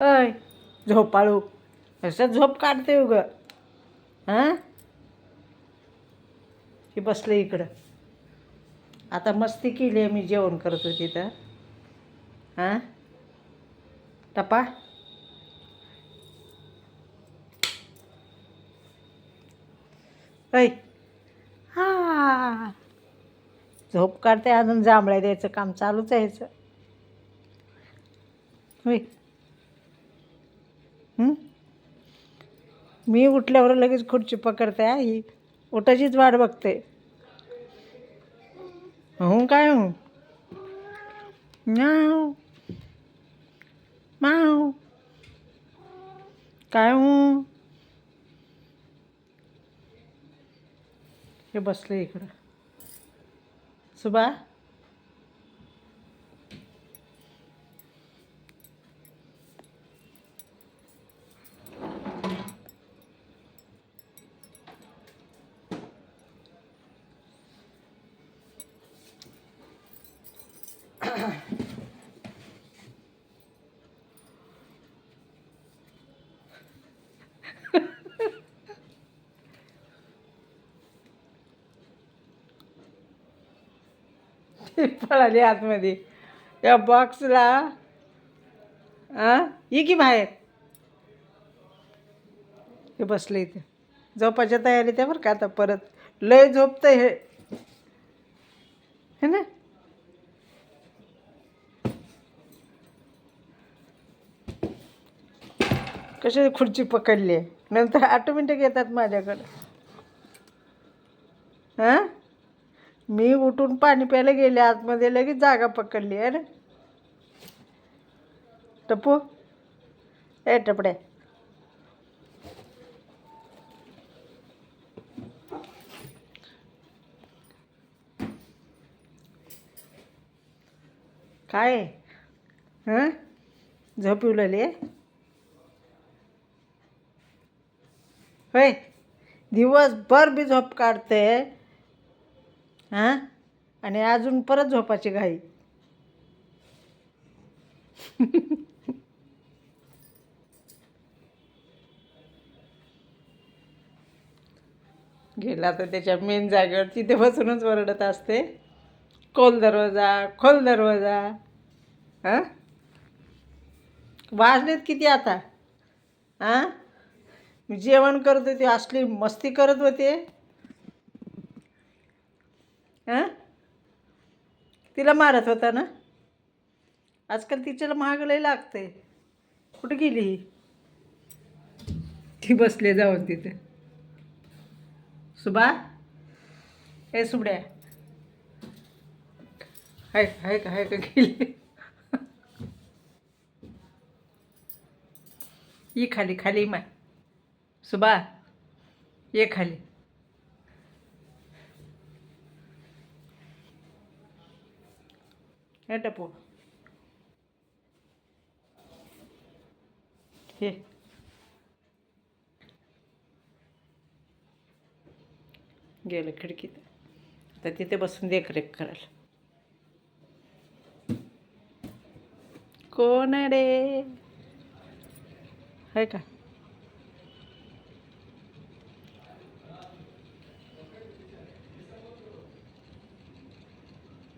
अय झोपाळू. असं झोप काढते उग. हां? की बसले इकडं. आता मस्ती केली आहे मी जेवण करत होती तर. हां? टपा. ऐ. हा. झोप काढते अजून जांभळ्या द्यायचं काम चालूच आहे ह्याचं होय हं? मी उठल्यावर लगेच खुर्ची पकडते हा ही उठाचीच वाट बघते. हो काय हो? म्याव माव. काय हो? हे बसले इकडं. सुबा? ती पळाली आतमध्ये. त्या बॉक्सला आ? ये की बाहेर. हे बसले इथे. झोपाच्या तयारी त्या बरं का आता परत. लय झोपतं हे. है ना? कशी खुर्ची पकडली? आहे नंतर ऑटोमॅटिक येतात माझ्याकडं. हां मी उठून पाणी प्यायला गेले आतमध्ये लगेच जागा पकडली आहे ना? टपू. ए टपड्या. काय? हां? झोप उलली आहे होय. दिवसभर बी झोप काढते हां? आणि अजून परत झोपाची घाई. गेला तर त्याच्या मेन जागेवर तिथे बसूनच ओरडत असते. खोल दरवाजा खोल दरवाजा. हां? वाजलेत किती आता? हां? मी जेवण करत होते असली मस्ती करत होते. हां? तिला मारत होता ना? आजकाल तिच्याला महाग लय लागते. कुठे गेली ही? ती बसले जाऊन तिथे. सुबा हे सुबड्या हाय हाय का हाय का गेली? ये खाली खाली माय. सुबा ये खाली. हे टपू हे. गेलं खिडकीत. आता तिथे बसून देखरेख कराल कोण रे? आहे का?